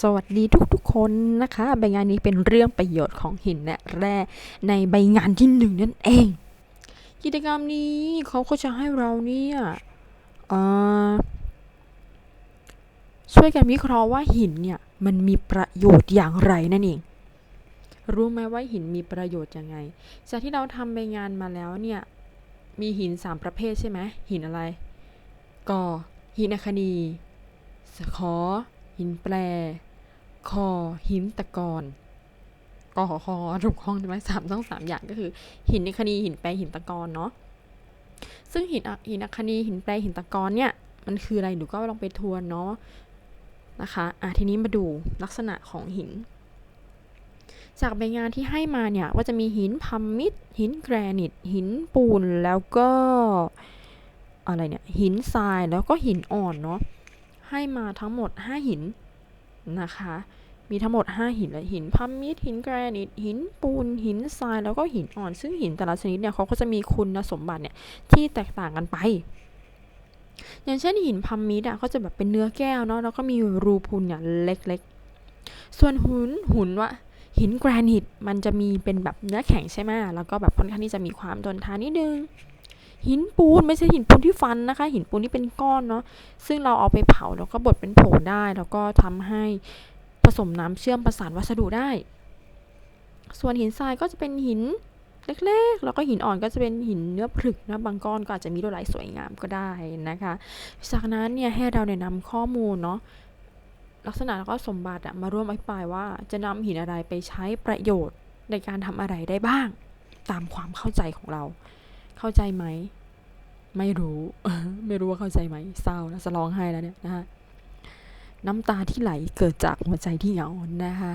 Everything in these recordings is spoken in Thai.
สวัสดีทุกๆคนนะคะ ใบงานนี้เป็นเรื่องประโยชน์ของหินและแร่ในใบงานที่หนึ่งนั่นเอง กิจกรรมนี้เขาก็จะให้เราเนี่ยช่วยกันวิเคราะห์ว่าหินเนี่ยมันมีประโยชน์อย่างไรนั่นเอง รู้ไหมว่าหินมีประโยชน์ยังไง จากที่เราทำใบงานมาแล้วเนี่ยมีหินสามประเภทใช่ไหมหินอะไรกอหินอัคนีสขอ หินแปร คอ หินตะกอนกอขอคอถูกห้องใช่ไหมสามต้องสามอย่างก็คือ หินอัคนีหินแปรหินตะกอนเนาะซึ่งหินอหินอัคนีหินแปรหินตะกอนเนี่ย มันคืออะไรหนูก็ลองไปทวนเนาะนะคะอะทีนี้มาดูลักษณะของหิน จากใบงานที่ให้มาเนี่ยว่าจะมีหินพัมมิดหินแกรนิต หินปูนแล้วก็อะไรเนี่ยหินทรายแล้วก็หินอ่อนเนาะ ให้มาทั้งหมด 5 หินนะคะ มีทั้งหมด 5 หินเลยหินพัมมิดหินแกรนิตหินปูนหินทรายแล้วก็หินอ่อน ซึ่งหินแต่ละชนิดเนี่ยเขาก็จะมีคุณสมบัติเนี่ยที่แตกต่างกันไป อย่างเช่นหินพัมมิดอะก็จะแบบเป็นเนื้อแก้วเนาะแล้วก็มีรูพุนเนี่ยเล็กๆ ส่วนหุนหุนว่าหินแกรนิตมันจะมีเป็นแบบเนื้อแข็งใช่ไหมแล้วก็แบบค่อนข้างที่จะมีความทนทานนิดนึง หินปูนไม่ใช่หินปูนที่ฟันนะคะ หินปูนที่เป็นก้อนเนาะซึ่งเราเอาไปเผาแล้วก็บดเป็นผงได้ แล้วก็ทำให้ผสมน้ำเชื่อมประสานวัสดุได้ ส่วนหินทรายก็จะเป็นหินเล็กๆ แล้วก็หินอ่อนก็จะเป็นหินเนื้อผลึกนะบางก้อนก็อาจจะมีลวดลายสวยงามก็ได้นะคะ จากนั้นเนี่ยให้เราเนี่ยนำข้อมูลเนาะลักษณะแล้วก็สมบัติอะมาร่วมอภิปรายว่าจะนำหินอะไรไปใช้ประโยชน์ในการทำอะไรได้บ้าง ตามความเข้าใจของเรา เข้าใจไหม ไม่รู้ไม่รู้ว่าเข้าใจไหมเศร้าแล้วจะร้องไห้แล้วเนี่ยนะคะน้ำตาที่ไหลเกิดจากหัวใจที่เหงานะคะ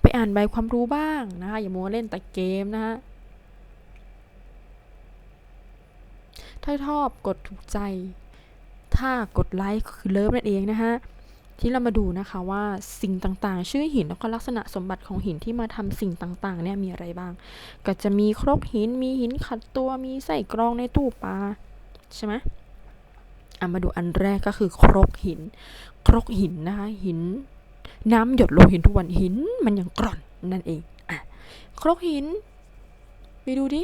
ไปอ่านใบความรู้บ้างนะคะอย่ามัวเล่นแต่เกมนะคะถ้าชอบกดถูกใจ ถ้ากดไลค์คือเลิฟนั่นเองนะคะ ที่เรามาดูนะคะว่าสิ่งต่างๆ ชื่อหินแล้วก็ลักษณะสมบัติของหินที่มาทำสิ่งต่างๆเนี่ยมีอะไรบ้าง ก็จะมีครกหิน มีหินขัดตัว มีใส่กรองในตู้ปลาใช่ไหมอะมาดูอันแรกก็คือครกหิน ครกหินนะคะหิน น้ำหยดลงหินทุกวันหินมันยังกร่อนนั่นเองอะครกหินไปดูดิ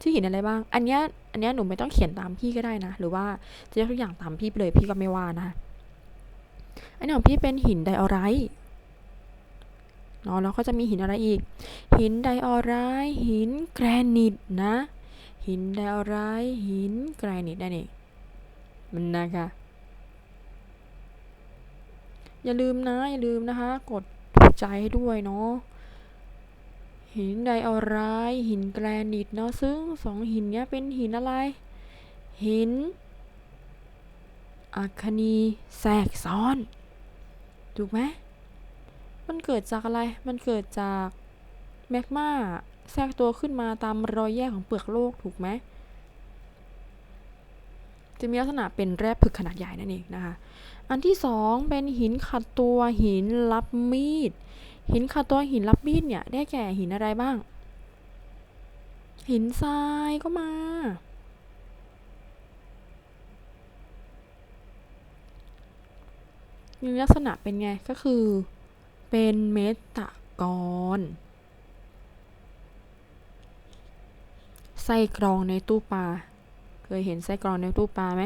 ชื่หินอะไรบ้าง อันเนี้ยอันเนี้ยหนูไม่ต้องเขียนตามพี่ก็ได้นะ หรือว่าจะยกทุกอย่างตามพี่ไปเลยพี่ก็ไม่ว่านะ อันนี้ของพี่เป็นหินไดออไรต์เนาะแล้วก็จะมีหินอะไรอีก หินไดออไรต์หินแกรนิตนะ หินไดออไรต์หินแกรนิตนั่นเองมันนะคะอย่าลืมนะ อย่าลืมนะคะ กดถูกใจให้ด้วยเนาะหินไดออไรต์หินแกรนิตเนาะซึ่งสองหินเนี้ยเป็นหินอะไร หิน อัคนีแทรกซ้อน ถูกไหมมันเกิดจากอะไร มันเกิดจากแมกมาแทรกตัวขึ้นมาตามรอยแยกของเปลือกโลกถูกไหมจะมีลักษณะเป็นแร่ผึกขนาดใหญ่นั่นเองนะคะ อันที่สองเป็นหินขัดตัวหินรับมีด หินขัดตัวหินรับมีดเนี่ยได้แก่หินอะไรบ้าง หินทรายก็มา มีลักษณะเป็นไงก็คือ เป็นเมตะกรไส้กรองในตู้ปลา เคยเห็นไส้กรองในตู้ปลาไหม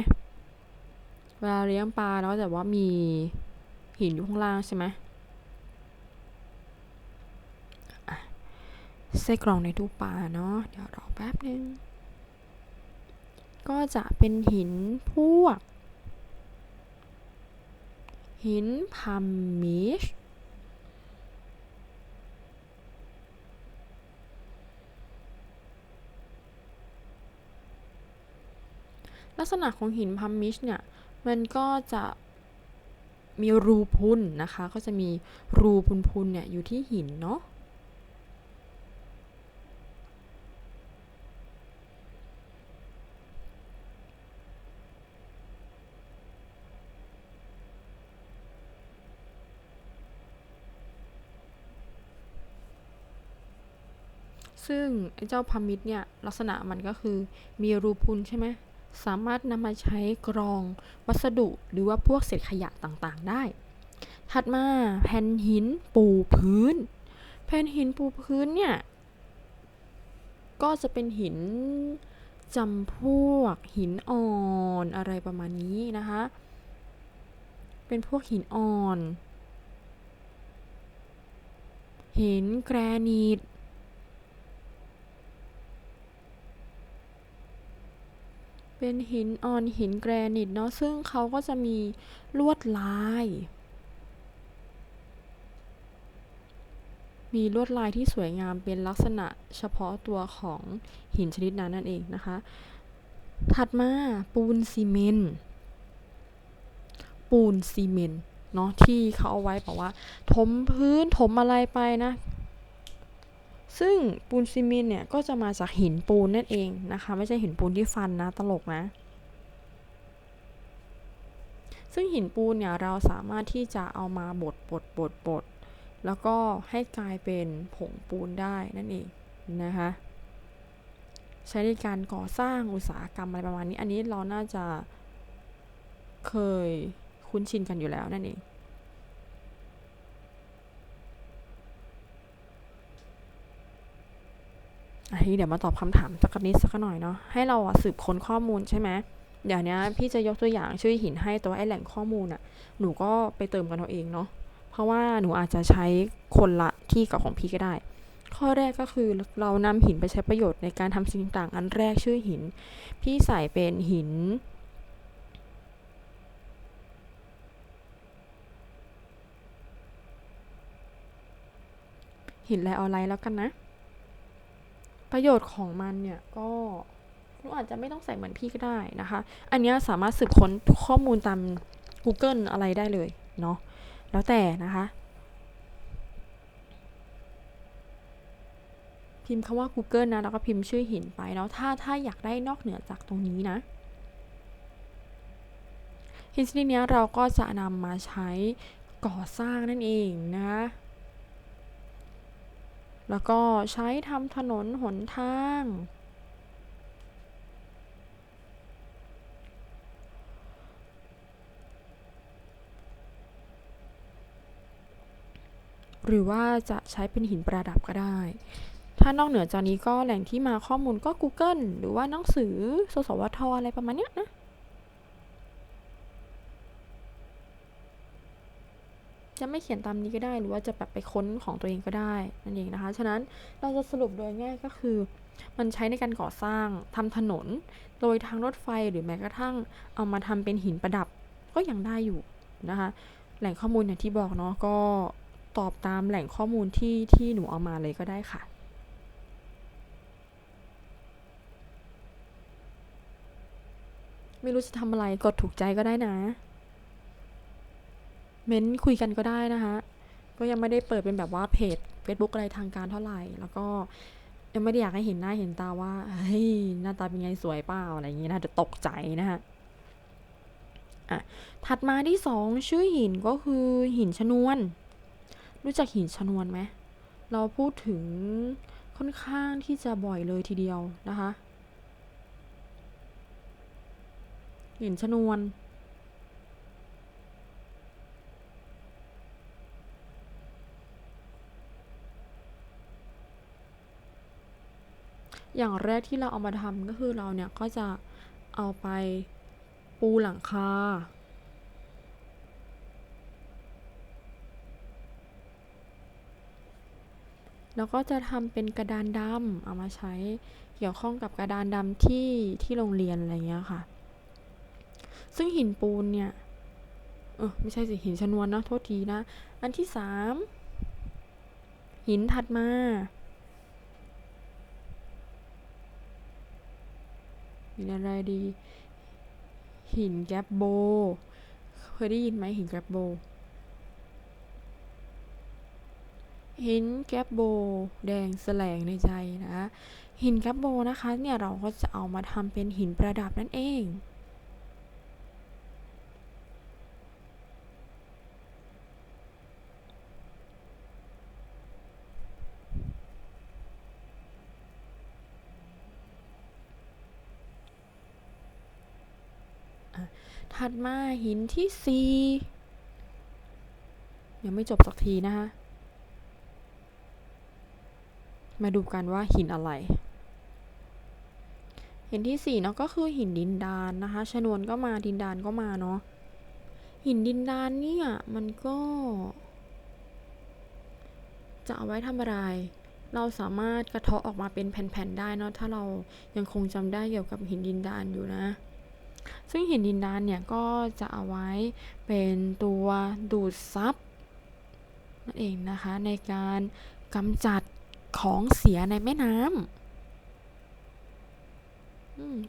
เวลาเลี้ยงปลาแล้วแต่ว่ามีหินอยู่ข้างล่างใช่ไหมไส้กรองในตู้ปลาเนาะ เดี๋ยวรอแป๊บนึง ก็จะเป็นหินพวก หินพัมมิชลักษณะของหินพัมมิชเนี่ย มันก็จะมีรูพุนนะคะ ก็จะมีรูพุนๆเนี่ยอยู่ที่หินเนาะ ซึ่งเจ้าพามิดเนี่ยลักษณะมันก็คือมีรูพุนใช่ไหมสามารถนำมาใช้กรองวัสดุหรือว่าพวกเศษขยะต่างๆ ได้ ถัดมาแผ่นหินปูพื้น แผ่นหินปูพื้นเนี่ย ก็จะเป็นหินจำพวกหินอ่อนอะไรประมาณนี้นะคะ เป็นพวกหินอ่อน หินแกรนิต เป็นหินอ่อนหินแกรนิตเนาะซึ่งเขาก็จะมีลวดลาย มีลวดลายที่สวยงามเป็นลักษณะเฉพาะตัวของหินชนิดนั้นนั่นเองนะคะ ถัดมาปูนซีเมนต์ปูนซีเมนต์เนาะที่เขาเอาไว้บอกว่า ถมพื้นถมอะไรไปนะ ซึ่งปูนซีเมนต์เนี่ยก็จะมาจากหินปูนนั่นเองนะคะ ไม่ใช่หินปูนที่ฟันนะตลกนะ ซึ่งหินปูนเนี่ยเราสามารถที่จะเอามาบดบดบดบดแล้วก็ให้กลายเป็นผงปูนได้นั่นเองนะคะใช้ในการก่อสร้างอุตสาหกรรมอะไรประมาณนี้ อันนี้เราน่าจะเคยคุ้นชินกันอยู่แล้วนั่นเอง อันนี้เดี๋ยวมาตอบคำถามสักนิดสักหน่อยเนาะให้เราอะสืบค้นข้อมูลใช่ไหมเดี๋ยวนี้พี่จะยกตัวอย่างชื่อหินให้ตัวไอแหล่งข้อมูลอะหนูก็ไปเติมกันเอาเองเนาะเพราะว่าหนูอาจจะใช้คนละที่กับของพี่ก็ได้ ข้อแรกก็คือเรานำหินไปใช้ประโยชน์ในการทำสิ่งต่างอันแรกชื่อหิน พี่ใส่เป็นหินหินไลออไลท์แล้วกันนะ ประโยชน์ของมันเนี่ยก็หนูอาจจะไม่ต้องใส่เหมือนพี่ก็ได้นะคะ อันนี้สามารถสืบค้นข้อมูลตาม Google อะไรได้เลยเนาะแล้วแต่นะคะพิมพ์คำว่า Google นะแล้วก็พิมพ์ชื่อหินไปเนาะถ้าถ้าอยากได้นอกเหนือจากตรงนี้นะหินชนิดนี้เราก็จะนำมาใช้ก่อสร้างนั่นเองนะ แล้วก็ใช้ทำถนนหนทาง หรือว่าจะใช้เป็นหินประดับก็ได้ ถ้านอกเหนือจากนี้ก็แหล่งที่มาข้อมูลก็ Google หรือว่าหนังสือ สสวทอะไรประมาณเนี้ยนะ จะไม่เขียนตามนี้ก็ได้หรือว่าจะแบบไปค้นของตัวเองก็ได้นั่นเองนะคะ ฉะนั้นเราจะสรุปโดยง่ายก็คือ มันใช้ในการก่อสร้างทำถนน โดยทางรถไฟหรือแม้กระทั่งเอามาทำเป็นหินประดับก็ยังได้อยู่นะคะ แหล่งข้อมูลอย่างที่บอกเนาะก็ตอบตามแหล่งข้อมูลที่ที่หนูเอามาเลยก็ได้ค่ะไม่รู้จะทำอะไรกดถูกใจก็ได้นะ เม้นคุยกันก็ได้นะคะ ก็ยังไม่ได้เปิดเป็นแบบว่าเพจ Facebook อะไรทางการเท่าไหร่ แล้วก็ยังไม่ได้อยากให้เห็นหน้าเห็นตาว่าเฮ้ยหน้าตาเป็นไงสวยเปล่าอะไรอย่างงี้นะจะตกใจนะคะอะถัดมาที่สองชื่อหินก็คือหินชนวน รู้จักหินชนวนไหมเราพูดถึงค่อนข้างที่จะบ่อยเลยทีเดียวนะคะ หินชนวน อย่างแรกที่เราเอามาทำก็คือเราเนี่ยก็จะเอาไปปูหลังคา แล้วก็จะทำเป็นกระดานดำเอามาใช้เกี่ยวข้องกับกระดานดำที่ที่โรงเรียนอะไรเงี้ยค่ะ ซึ่งหินปูนเนี่ยเออไม่ใช่สิหินชนวนนะโทษทีนะ อันที่สามหินถัดมา หินอะไรดี หินแกรบโบ เคยได้ยินไหมหินแกรบโบ หินแกรบโบ แดงแสลงในใจนะ หินแกรบโบนะคะ เนี่ยเราก็จะเอามาทำเป็นหินประดับนั่นเอง ถัดมาหินที่สี่ยังไม่จบสักทีนะคะ มาดูกันว่าหินอะไร หินที่สี่เนาะก็คือหินดินดานนะคะ ชนวนก็มาดินดานก็มาเนาะ หินดินดานเนี่ยมันก็ จะเอาไว้ทำอะไร เราสามารถกระเทาะออกมาเป็นแผ่นๆได้เนาะถ้าเรายังคงจำได้เกี่ยวกับหินดินดานอยู่นะ ซึ่งหินดินดานเนี่ยก็จะเอาไว้เป็นตัวดูดซับนั่นเองนะคะในการกำจัดของเสียในแม่น้ำ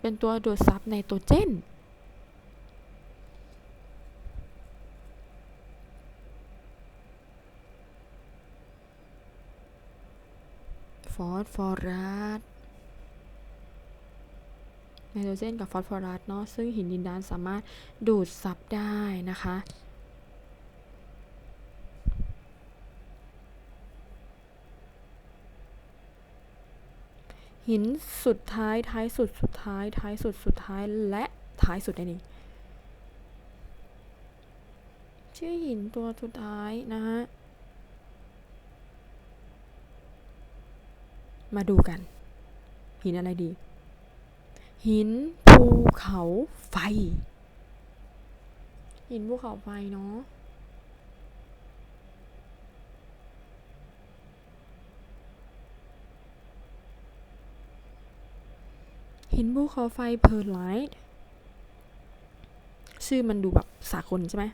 เป็นตัวดูดซับไนโตรเจนฟอสฟอรัส นโตรเจนกับฟอสฟอรัสเนาะซึ่งหินดินดานสามารถดูดซับได้นะคะหินสุดท้ายท้ายสุดสุดท้ายท้ายสุดสุดท้ายและท้ายสุดนั่นเองชื่อหินตัวสุดท้ายนะฮะมาดูกัน หินอะไรดี หินภูเขาไฟ หินภูเขาไฟเนาะหินภูเขาไฟเพอร์ไลท์ชื่อมันดูแบบสากลใช่ไหม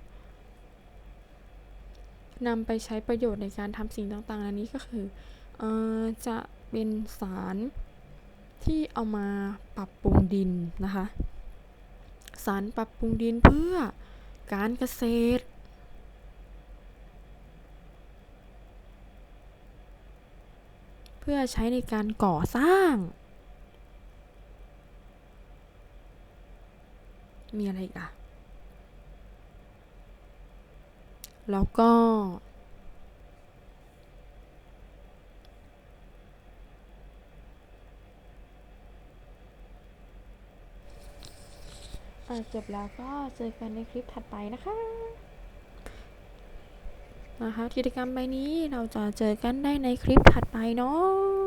นำไปใช้ประโยชน์ในการทำสิ่งต่างๆ อันนี้ก็คือเอ่อจะเป็นสาร ที่เอามาปรับปรุงดินนะคะ สารปรับปรุงดินเพื่อการเกษตร เพื่อใช้ในการก่อสร้าง มีอะไรอีกอะแล้วก็ อะจบแล้วก็เจอกันในคลิปถัดไปนะคะ นะคะกิจกรรมใบนี้เราจะเจอกันได้ในคลิปถัดไปเนาะ